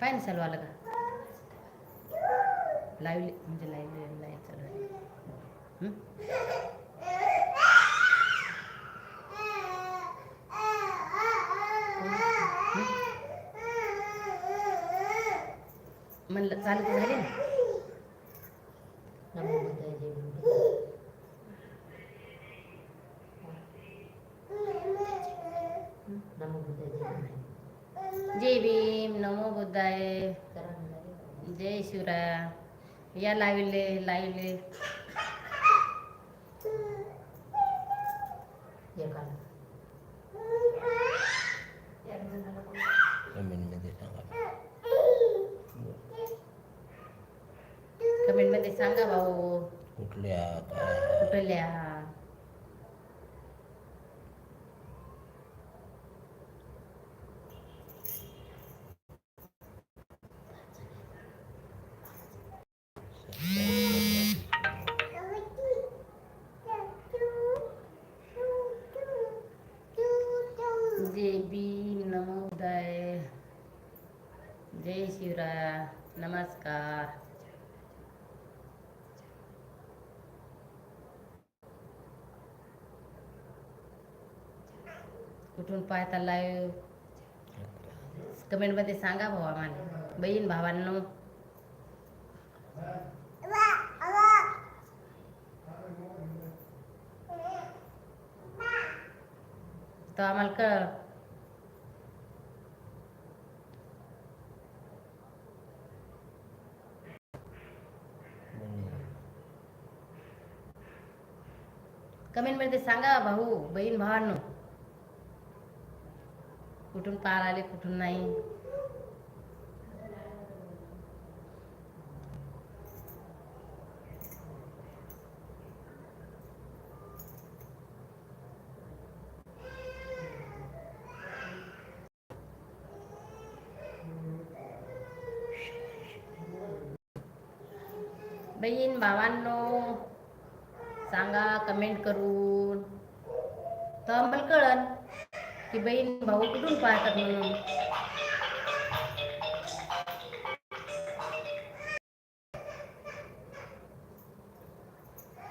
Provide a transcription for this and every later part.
पाय ना चालू आलं का लाईव्ह म्हणजे लाईव्ह लाईव्ह चालू आहे हं? म्हणलं चालू तर झाले ना नमो बुद्धाय जय भीम. नमो बुद्धाय। जय शिवराय या लावले लावले। एक आला. कमेंटमध्ये सांगा. भाऊ. कुठल्या कुठल्या? जय भीम नमो उदय। जय शिवराय नमस्कार। कुठून पाहता लाईव्ह कमेंटमध्ये सांगा भाऊ आम्हाला. बहीण भावांनो. तर आम्हाला कळ कमेंटमध्ये सांगा भाऊ बहीण भावांनो. कुठून पार आले कुठून नाही? बहीण भावांनो सांगा कमेंट करून. तर आम्हाला कळन की बहीण भाऊ कुठून पाहतात म्हणून.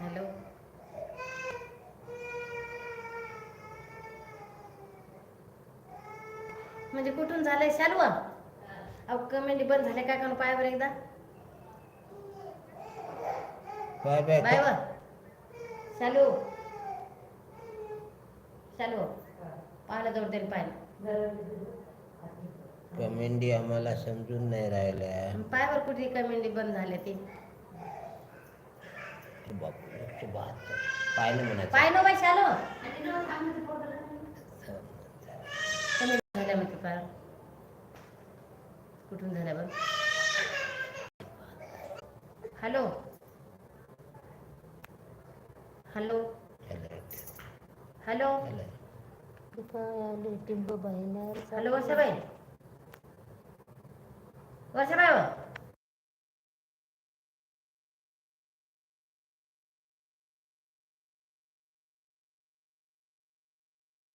हॅलो. म्हणजे कुठून झालंय शालवा? अहो कमेंट बंद झाले काय करून पायावर एकदा? Bye bye. बाय वर पाहिलं जोड तरी पाहिलं कमेंडी आम्हाला समजून नाही राहिल्या. पायावर कुठे कमेंट बंद झाले ते? पाहिलं पाय नो बाई शालू कमेंट झाल्या म्हणते पाय. कुठून झाल्या बघ. Hello. Hello. Hello. Hello Varshabai Varshabai